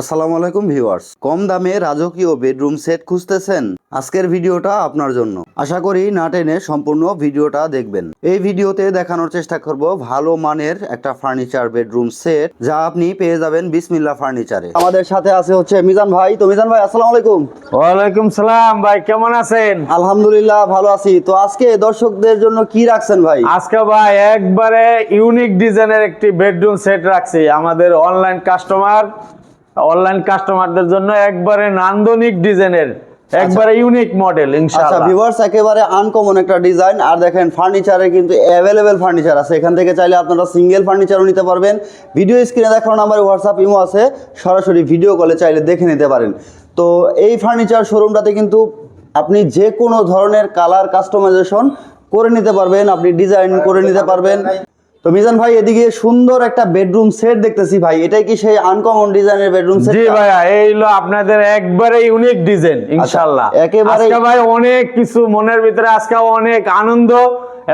আসসালামু আলাইকুম ভিউয়ার্স। কম দামে রাজকীয় বেডরুম সেট খুঁজতেছেন? আজকের ভিডিওটা আপনার জন্য। আশা করি না টেনে সম্পূর্ণ ভিডিওটা দেখবেন। এই ভিডিওতে দেখানোর চেষ্টা করব ভালো মানের একটা ফার্নিচার বেডরুম সেট যা আপনি পেয়ে যাবেন বিসমিল্লা ফার্নিচারে। আমাদের সাথে আছে হচ্ছে মিজান ভাই। তো মিজান ভাই আসসালামু আলাইকুম। ওয়ালাইকুম সালাম ভাই কেমন আছেন? আলহামদুলিল্লাহ ভালো আছি। তো আজকে দর্শকদের জন্য কি রাখছেন ভাই? আজকে ভাই একবারে ইউনিক ডিজাইনের একটি বেডরুম সেট রাখছি। আমাদের অনলাইন কাস্টমার অনলাইন কাস্টমারদের জন্য একবারে নান্দনিক ডিজাইনের একবারে ইউনিক মডেল আচ্ছা ইনশাআল্লাহ ভিউয়ার্স একেবারে আনকমন একটা ডিজাইন আর দেখেন ফার্নিচারে কিন্তু অ্যাভেলেবেল ফার্নিচার আছে। এখান থেকে চাইলে আপনারা সিঙ্গেল ফার্নিচারও নিতে পারবেন। ভিডিও স্ক্রিনে দেখানো নাম্বারে হোয়াটসঅ্যাপ ইমো আছে। সরাসরি ভিডিও কলে চাইলে দেখে নিতে পারেন। তো এই ফার্নিচার শোরুমটাতে কিন্তু আপনি যে কোনো ধরনের কালার কাস্টমাইজেশন করে নিতে পারবেন। আপনি ডিজাইন করে নিতে পারবেন। তো মিজান ভাই এদিকে সুন্দর একটা বেডরুম সেট দেখতেছি ভাই। এটাই কি সেই আনকমন ডিজাইনের বেডরুম সেট জি ভাইয়া এই হলো আপনাদের একবারে ইউনিক ডিজাইন ইনশাআল্লাহ। আচ্ছা, একেবারে- আজকে ভাই অনেক কিছু মনের ভিতরে আজকে অনেক আনন্দ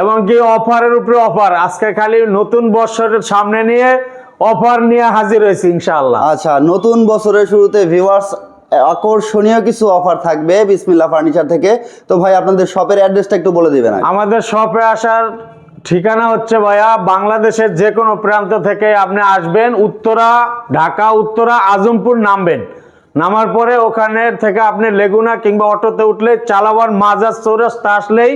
এবং কি অফারের উপরে অফার। আজকে খালি নতুন বছরের সামনে নিয়ে অফার নিয়ে হাজির হয়েছি ইনশাআল্লাহ। আচ্ছা নতুন বছরের শুরুতে ভিউয়ার্স আকর্ষণীয় কিছু অফার থাকবে বিসমিল্লা ফার্নিচার থেকে। তো ভাই আপনাদের শপের অ্যাড্রেসটা একটু বলে দিবেন আমাদের শপে আসার ঠিকানা হচ্ছে ভাইয়া বাংলাদেশের যে কোনো প্রান্ত থেকে আপনি আসবেন উত্তরা ঢাকা উত্তরা আজমপুর নামবেন। নামার পরে ওখানে থেকে আপনি লেগুনা কিংবা অটোতে উঠলে চালাবার মাজার চৌরাস্তা আসলেই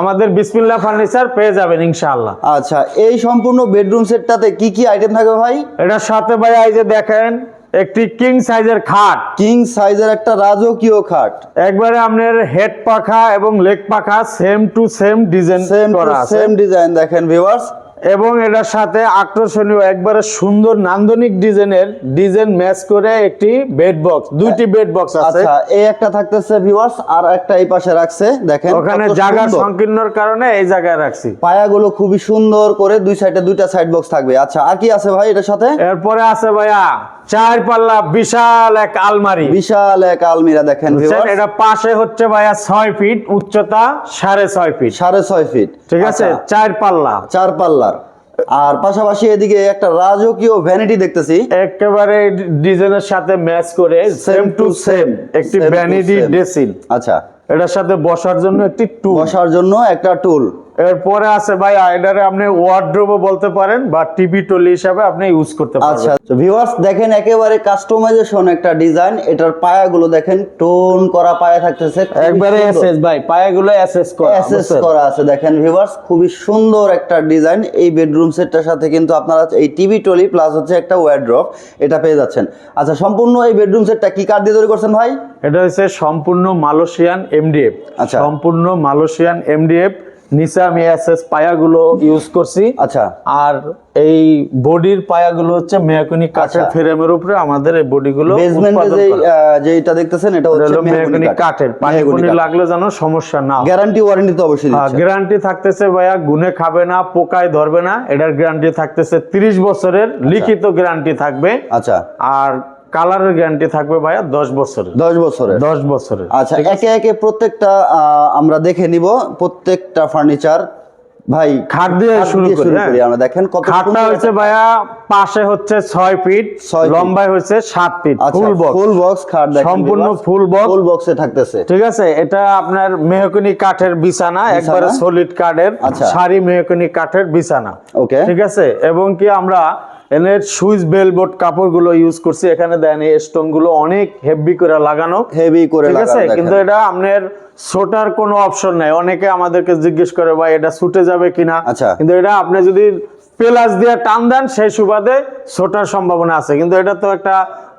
আমাদের বিসমিল্লা ফার্নিচার পেয়ে যাবেন ইনশাআল্লাহ। আচ্ছা এই সম্পূর্ণ বেডরুম সেটটাতে কি কি আইটেম থাকবে ভাই? এটার সাথে ভাইয়া এই যে দেখেন একটি কিং সাইজের খাট। কিং সাইজের একটা রাজকীয় খাট। একবারে আপনার হেড পাখা এবং লেগ পাখা same to same design same to same design দেখেন ভিউয়ার্স এবং এটার সাথে আকর্ষণীয় একবারে সুন্দর নান্দনিক ডিজাইনের ডিজাইন ম্যাচ করে একটি বেড বক্স দুইটি বেড বক্স আছে। আচ্ছা এই একটা থাকতেছে ভিউয়ার্স আর একটা এই পাশে রাখছে দেখেন ওখানে জায়গা সংকীর্ণর কারণে এই জায়গায় রাখছি। পায়াগুলো খুবই সুন্দর করে দুই সাইডে দুইটা সাইড বক্স থাকবে। আচ্ছা আর কি আছে ভাই এটার সাথে? এরপরে আছে ভাইয়া চার পাল্লা বিশাল এক আলমারি। বিশাল এক আলমিরা দেখেন ভিউয়ার্স এটা পাশে হচ্ছে ভাইয়া ছয় ফিট উচ্চতা সাড়ে ছয় ফিট সাড়ে ছয় ফিট ঠিক আছে? আচ্ছা, চার পাল্লা চার পাল্লার আর পাশাপাশি এদিকে একটা রাজকীয় ভ্যানিটি দেখতেছি। একেবারে ডিজাইনের সাথে ম্যাচ করে সেম টু সেম একটি ভ্যানিটি। ড্রেসিং আচ্ছা। এটার সাথে বসার জন্য একটি টুল বসার জন্য একটা টুল এরপরে আছে ভাই আইডারে আপনি ওয়ার্ড্রোবও বলতে পারেন বা টিভি টলি হিসাবে আপনি ইউজ করতে আচ্ছা পারবেন ভিউয়ার্স দেখেন একেবারে কাস্টমাইজেশন একটা ডিজাইন এটার পায়াগুলো দেখেন টোন করা পায়া থাকতেছে একবারে এসএস ভাই পায়াগুলো এসএস করা এসএস করা আছে দেখেন ভিউয়ার্স খুবই সুন্দর একটা ডিজাইন এই বেডরুম সেটটার সাথে কিন্তু আপনারা এই টিভি টলি প্লাস হচ্ছে একটা ওয়ার্ড্রপ এটা পেয়ে যাচ্ছেন। আচ্ছা সম্পূর্ণ এই বেডরুম সেটটা কি কাঠ দিয়ে তৈরি করছেন ভাই? এটা হচ্ছে সম্পূর্ণ মালয়েশিয়ান এমডিএফ আচ্ছা। সম্পূর্ণ মালয়েশিয়ান এমডিএফ নিচে আমি এসএস পায়াগুলো ইউজ করছি। আচ্ছা। আর এই বডির পায়াগুলো হচ্ছে মেয়াকুনি কাঠের আচ্ছা। ফ্রেমের উপরে আমাদের এই বডিগুলো বেসমেন্টে যে। যেটা দেখতেছেন এটা হচ্ছে কাঠের। লাগলে যেন সমস্যা না গ্যারান্টি ওয়ারেন্টি তো অবশ্যই দিচ্ছে। গ্যারান্টি থাকতেছে ভাইয়া গুনে খাবে না পোকায় ধরবে না। এটার গ্যারান্টি থাকতেছে 30 বছরের লিখিত গ্যারান্টি থাকবে। আচ্ছা। আর কালারের গ্যারান্টি থাকবে ভাইয়া 10 বছরের। দশ বছরের। 10 বছরের। আচ্ছা একে একে প্রত্যেকটা আমরা দেখে নিব প্রত্যেকটা ফার্নিচার। ভাই খাট দিয়ে শুরু করি হ্যাঁ। আমরা। দেখেন কত খাটটা হয়েছে ভাইয়া পাশে হচ্ছে ছয় ফিট। লম্বায় হচ্ছে 7 ফিট আচ্ছা ফুল বক্স ফুল বক্স খাট সম্পূর্ণ full box। ফুল বক্সে থাকতেছে। ঠিক আছে এটা আপনার মেহকনি কাঠের বিছানা একবারে সলিড কাঠের আচ্ছা। সারি মেহকনি কাঠের বিছানা। ওকে ঠিক আছে এবং কি আমরা এনের সুইচ বেলবোর্ড কাপড়গুলো ইউজ করছি। এখানে দেন স্টোনগুলো অনেক হেভি করে লাগানো। হেভি করে ঠিক আছে কিন্তু এটা আপনার ছোটার কোনো অপশন নাই। অনেকে আমাদেরকে জিজ্ঞেস করে ভাই এটা ছুটে যাবে কিনা? আচ্ছা। কিন্তু এটা আপনি যদি পেলাস দিয়ে টান দেন সেই সুবাদে ছোটার সম্ভাবনা আছে। কিন্তু এটা তো একটা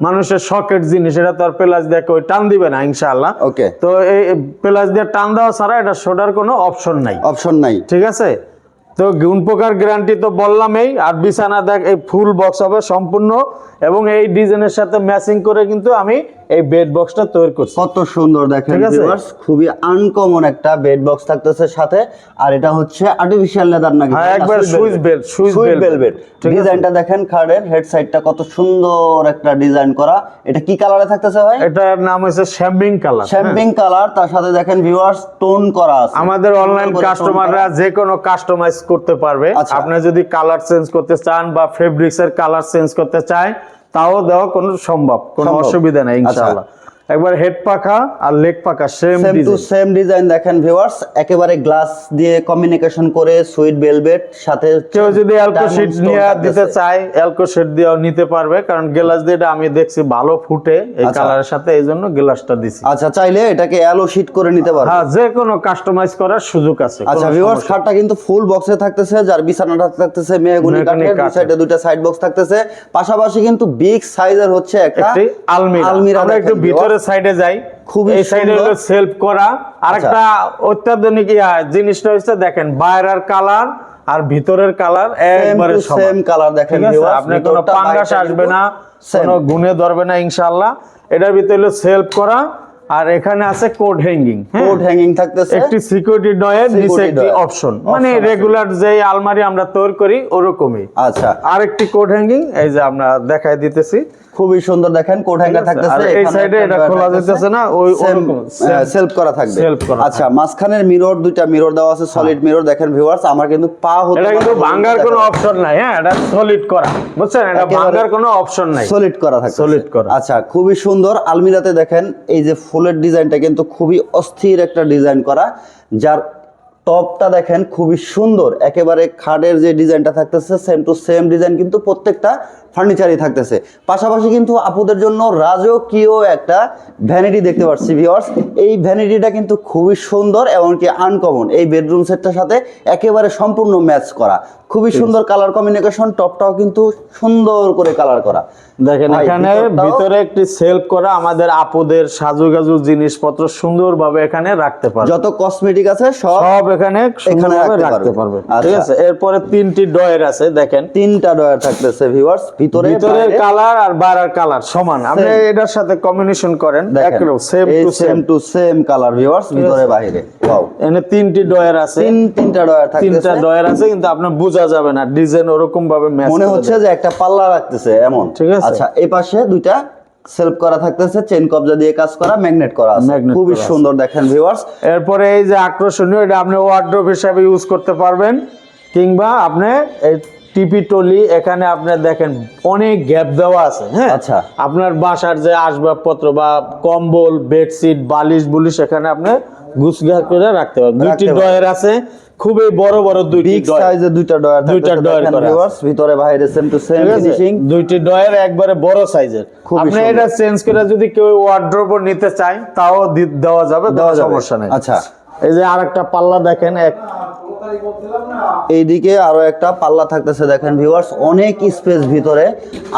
মানুষের শখের জিনিস এটা তো আর পেলাস দিয়ে কেউ টান দিবে না ইনশাআল্লাহ। ওকে। তো এই পেলাস দিয়ে টান দেওয়া ছাড়া এটা ছোটার কোনো অপশন নাই। অপশন নাই। ঠিক আছে? তো গুণ প্রকার গ্যারান্টি তো বললামই আর বিছানা দেখ এই ফুল বক্স হবে সম্পূর্ণ এবং এই ডিজাইনের সাথে ম্যাচিং করে কিন্তু আমি এই বেড বক্সটা তৈরি করছি। কত সুন্দর দেখেন viewers, খুবই আনকমন একটা বেড বক্স থাকতেছে সাথে। আর এটা হচ্ছে আর্টিফিশিয়াল লেদার নাকি? হ্যাঁ, একবার switch bell switch bell velvet ডিজাইনটা দেখেন খাটের হেড সাইডটা কত সুন্দর একটা ডিজাইন করা। এটা কি কালারে থাকতেছে ভাই? এটার নাম হচ্ছে শ্যাম্পিং কালার শ্যাম্পিং কালার তার সাথে দেখেন ভিউয়ার্স টোন করা আছে। আমাদের অনলাইন কাস্টমাররা যে কোনো কাস্টমাইজ করতে পারবে। আচ্ছা। আপনি যদি কালার চেঞ্জ করতে চান বা ফেব্রিক্সের কালার চেঞ্জ করতে চায় তাও দেওয়া কোনো সম্ভব কোনো অসুবিধা নেই আচ্ছা। ইনশাআল্লাহ একবার হেড পাখা আর লেগ পাখা same same to same design দেখেন ভিউয়ার্স একেবারে গ্লাস দিয়ে কমিউনিকেশন করে সুইট ভেলভেট সাথে কেউ যদি অ্যালকো শিট নিয়ে। দিতে চায় অ্যালকো শিট দিয়েও নিতে পারবে কারণ গ্লাস দিয়ে এটা আমি দেখছি ভালো ফুটে এই আচ্ছা। কালারের সাথে এই জন্য গ্লাসটা দিছি। আচ্ছা চাইলে এটাকে অ্যালো শিট করে নিতে পারবে হ্যাঁ যে কোনো কাস্টমাইজ করার সুযোগ আছে আচ্ছা ভিউয়ার্স খাটটা কিন্তু ফুল বক্সে থাকতেছে যার বিছানাটা থাকতেছে মেহগুনি কাঠের দুই সাইডে দুইটা সাইড বক্স থাকতেছে। পাশাপাশি কিন্তু বিগ সাইজের হচ্ছে একটা আলমিরা। আমরা একটু ভিতরে viewers। সাইডে যাই খুবই এই সাইডে হলো সেলফ করা। আর একটা অত্যাধুনিক জিনিসটা হচ্ছে দেখেন বাইরের কালার আর ভিতরের কালার একবারে সেম কালার দেখেন আপনি কোনো পাঙ্গাস আসবে না। কোনো গুনে ধরবে না ইনশাআল্লাহ। এটার ভিতরে হলো সেলফ করা আর এখানে আছে কোড হ্যাঙ্গিং কোড হ্যাঙ্গিং থাকতেছে। একটি সিকিউরিটি ডয়ের নিচে একটি অপশন মানে রেগুলার যে আলমারি আমরা তৈরি করি ওরকমই। আচ্ছা। আরেকটি কোড হ্যাঙ্গিং এই যে আমরা দেখাই দিতেছি। খুবই সুন্দর দেখেন কোড হ্যাঙ্গার থাকতেছে এই এ এটা খোলা যেতেছে না, ওই সেলফ করা থাকবে। করা আচ্ছা মাঝখানের মিরর দুইটা মিরর দেওয়া আছে সলিড মিরর দেখেন ভিউয়ার্স আমার কিন্তু পা হতে এটা কিন্তু ভাঙার কোনো অপশন নাই হ্যাঁ এটা সলিড করা বুঝছেন? এটা ভাঙার কোনো অপশন নাই। সলিড করা থাকে Solid করা। আচ্ছা খুবই সুন্দর। আলমিরাতে দেখেন এই যে ফুলের ডিজাইনটা কিন্তু খুবই অস্থির একটা ডিজাইন করা যার টপটা দেখেন খুবই সুন্দর। একেবারে খাটের যে ডিজাইনটা থাকতেছে সেম টু সেম ডিজাইন কিন্তু প্রত্যেকটা ফার্নিচারই থাকতেছে। পাশাপাশি কিন্তু আপুদের জন্য রাজকীয় একটা ভ্যানিটি দেখতে পাচ্ছি ভিওয়ার্স এই ভ্যানিটিটা কিন্তু খুবই সুন্দর এমনকি আনকমন এই বেডরুম সেটটার সাথে একেবারে সম্পূর্ণ ম্যাচ করা। খুবই সুন্দর কালার কমিউনিকেশন টপটাও কিন্তু সুন্দর করে কালার করা। দেখেন এখানে ভিতরে একটি সেলফ করা আমাদের আপুদের সাজুগাজু জিনিসপত্র সুন্দরভাবে এখানে রাখতে পারবে। যত কসমেটিক আছে সব এখানে সুন্দরভাবে রাখতে পারবে। ঠিক আচ্ছা। আছে এরপরে তিনটি ডয়ের আছে দেখেন। তিনটা ডয়ার থাকতেছে ভিউয়ার্স ভিতরে ভিতরের কালার আর বাইরের কালার সমান। আপনি এটার সাথে কম্বিনেশন করেন একরকম same to same to same colour viewers ভিতরে বাইরে। ওয়াও এখানে তিনটি ডয়ের আছে। তিন তিনটা ডয়ার তিনটা থাকতেছে। ডয়ের আছে কিন্তু আপনার বোঝা যাবে না ডিজাইন ওরকম ভাবে মনে হচ্ছে যে একটা পাল্লা রাখতেছে এমন। ঠিক আছে। আচ্ছা এই পাশে দুইটা সেলফ করা থাকতেছে চেন কবজা দিয়ে কাজ করা ম্যাগনেট করা আছে। খুবই সুন্দর দেখেন ভিউয়ার্স এরপরে এই যে আকর্ষণীয় এটা আপনি হিসাবে ইউজ করতে পারবেন কিংবা আপনি এই টিপি টলি এখানে আপনি দেখেন অনেক গ্যাপ দেওয়া আছে হ্যাঁ? আচ্ছা। আপনার বাসার যে আসবাবপত্র বা কম্বল বেডশিট বালিশ বুলিশ এখানে আপনি গুছগা করে রাখতে পারবেন। দুইটি ডয়ের আছে খুবই বড় বড় দুইটি দুইটা ডয়ার দুইটা ডয়ার। ভিউয়ার্স ভিতরে বাইরে সেম টু সেম ফিনিশিং দুইটি ডয়ের একবারে বড় সাইজের আপনি এটা চেঞ্জ করে যদি কেউ ওয়ার্ড্রোব নিতে চায় তাও দেওয়া যাবে দেওয়া। সমস্যা নেই। আচ্ছা। এই যে আরেকটা পাল্লা দেখেন এক এইদিকে আরও একটা পাল্লা থাকতেছে দেখেন ভিউয়ার্স অনেক স্পেস ভিতরে।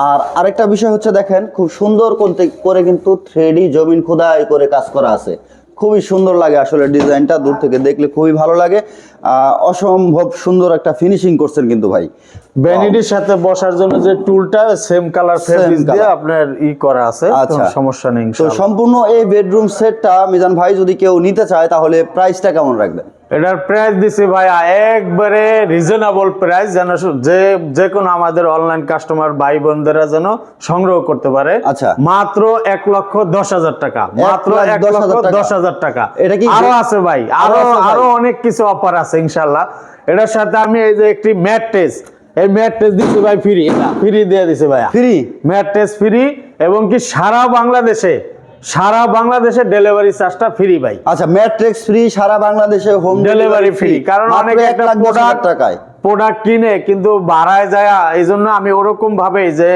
আর আরেকটা বিষয় হচ্ছে দেখেন খুব সুন্দর করতে করে কিন্তু থ্রেডি জমিন খোদাই করে কাজ করা আছে। খুবই সুন্দর লাগে আসলে ডিজাইনটা দূর থেকে দেখলে খুবই ভালো লাগে। অসম্ভব সুন্দর একটা ফিনিশিং করছেন কিন্তু ভাই। ভ্যানিটির সাথে বসার জন্য যে টুলটা সেম কালার ফেব্রিক দিয়ে আপনার ই করা আছে আচ্ছা। সমস্যা নেই তো সম্পূর্ণ এই বেডরুম সেটটা মিজান ভাই যদি কেউ নিতে চায় তাহলে প্রাইসটা কেমন রাখবেন? এটার প্রাইস দিছি ভাই একবারে রিজনেবল প্রাইস যেন যে যে কোনো আমাদের অনলাইন কাস্টমার ভাই বোনদেরা যেন সংগ্রহ করতে পারে। আচ্ছা। মাত্র এক লক্ষ দশ হাজার টাকা। মাত্র এক লক্ষ। দশ হাজার টাকা। এটা কি- আরও আছে ভাই। আরও আরও অনেক কিছু অফার আছে ইনশাল্লাহ এটার সাথে আমি এই যে একটি ম্যাট টেস্ট এই ম্যাট টেস্ট দিচ্ছি ভাই ফ্রি ফ্রি দিয়ে দিছে ভাইয়া। ফ্রি ম্যাট টেস্ট ফ্রি এবং কি সারা বাংলাদেশে সারা বাংলাদেশে ডেলিভারি চার্জটা ফ্রি ভাই। আচ্ছা ম্যাট্রিক্স ফ্রি সারা বাংলাদেশে হোম ডেলিভারি ফ্রি কারণ অনেকে একটা প্রোডাক্ট টাকায়। প্রোডাক্ট কিনে কিন্তু বাড়ায় যায় এই জন্য আমি ওরকম ভাবে যে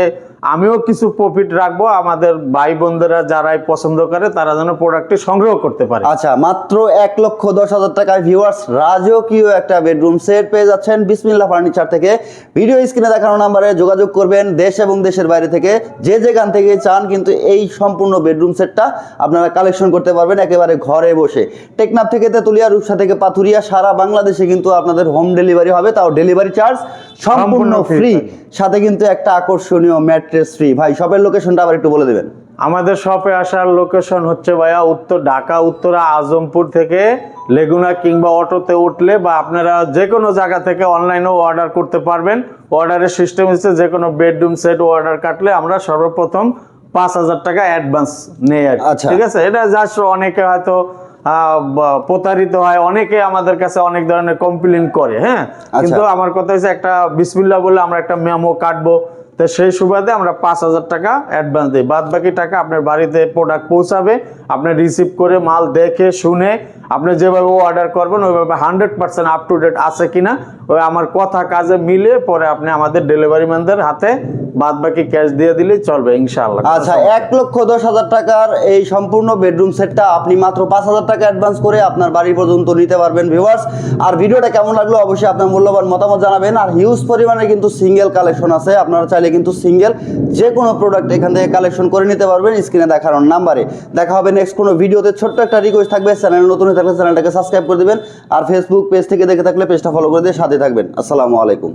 আমিও কিছু প্রফিট রাখব। আমাদের ভাই বোনদেরা যারাই পছন্দ করে, তারা যেন প্রোডাক্টটি সংগ্রহ করতে পারে। আচ্ছা মাত্র এক লক্ষ দশ হাজার টাকায় ভিউয়ার্স রাজকীয় একটা বেডরুম সেট পেয়ে যাচ্ছেন বিসমিল্লা ফার্নিচার থেকে। ভিডিও স্ক্রিনে দেখানো নাম্বারে যোগাযোগ করবেন দেশ এবং দেশের বাইরে থেকে। যে যেখান থেকে চান কিন্তু এই সম্পূর্ণ বেডরুম সেটটা আপনারা কালেকশন করতে পারবেন একেবারে ঘরে বসে। টেকনাফ থেকে তেতুলিয়া, রূপসা থেকে পাথুরিয়া, সারা বাংলাদেশে কিন্তু আপনাদের হোম ডেলিভারি হবে, তাও ডেলিভারি চার্জ সম্পূর্ণ ফ্রি সাথে কিন্তু একটা আকর্ষণীয় ম্যাট্রেস ফ্রি ভাই শপের লোকেশনটা আবার একটু বলে দেবেন। আমাদের শপে আসার লোকেশন হচ্ছে ভাইয়া উত্তর ঢাকা উত্তরা আজমপুর থেকে লেগুনা কিংবা অটোতে উঠলে বা আপনারা যে কোনো জায়গা থেকে অনলাইনেও অর্ডার করতে পারবেন। অর্ডারের সিস্টেম হচ্ছে যে কোনো বেডরুম সেট অর্ডার কাটলে আমরা সর্বপ্রথম পাঁচ হাজার টাকা অ্যাডভান্স নেই আর আচ্ছা। ঠিক আছে? এটা জাস্ট অনেকে হয়তো প্রতারিত হয়। অনেকে আমাদের কাছে অনেক ধরনের কমপ্লেন করে হ্যাঁ? আচ্ছা। কিন্তু আমার কথা হচ্ছে একটা বিসমিল্লা বলে আমরা একটা মেমো কাটবো। তো সেই সুবাদে আমরা পাঁচ হাজার টাকা অ্যাডভান্স দিই। বাদ বাকি টাকা আপনার বাড়িতে প্রোডাক্ট পৌঁছাবে, আপনি রিসিভ করে মাল দেখে, শুনে, আপনি যেভাবে অর্ডার করবেন, ওইভাবে hundred percent up to date আছে কিনা, ওই আমার কথা কাজে মিলে পরে আপনি আমাদের ডেলিভারি ম্যানদের হাতে বাদ বাকি ক্যাশ দিয়ে দিলেই চলবে ইনশাআল্লাহ। আচ্ছা এক লক্ষ দশ হাজার টাকার এই সম্পূর্ণ বেডরুম সেটটা আপনি মাত্র পাঁচ হাজার টাকা অ্যাডভান্স করে আপনার বাড়ি পর্যন্ত নিতে পারবেন ভিউয়ার্স আর ভিডিওটা কেমন লাগল অবশ্যই আপনার মূল্যবান মতামত জানাবেন। আর হিউজ পরিমাণে কিন্তু সিঙ্গেল কালেকশন আছে, আপনারা চাইলে কিন্তু সিঙ্গেল যে কোনো প্রোডাক্ট এখান থেকে কালেকশন করে নিতে পারবেন, স্ক্রিনে দেখানোর নাম্বারে। দেখা হবে নেক্সট কোনো ভিডিওতে ছোট্ট একটা রিকোয়েস্ট থাকবে চ্যানেল নতুন হয়ে থাকলে চ্যানেলটাকে সাবস্ক্রাইব করে দেবেন। আর ফেসবুক পেজ থেকে দেখে থাকলে পেজটা ফলো করে দিয়ে সাথে থাকবেন। আসসালামু আলাইকুম।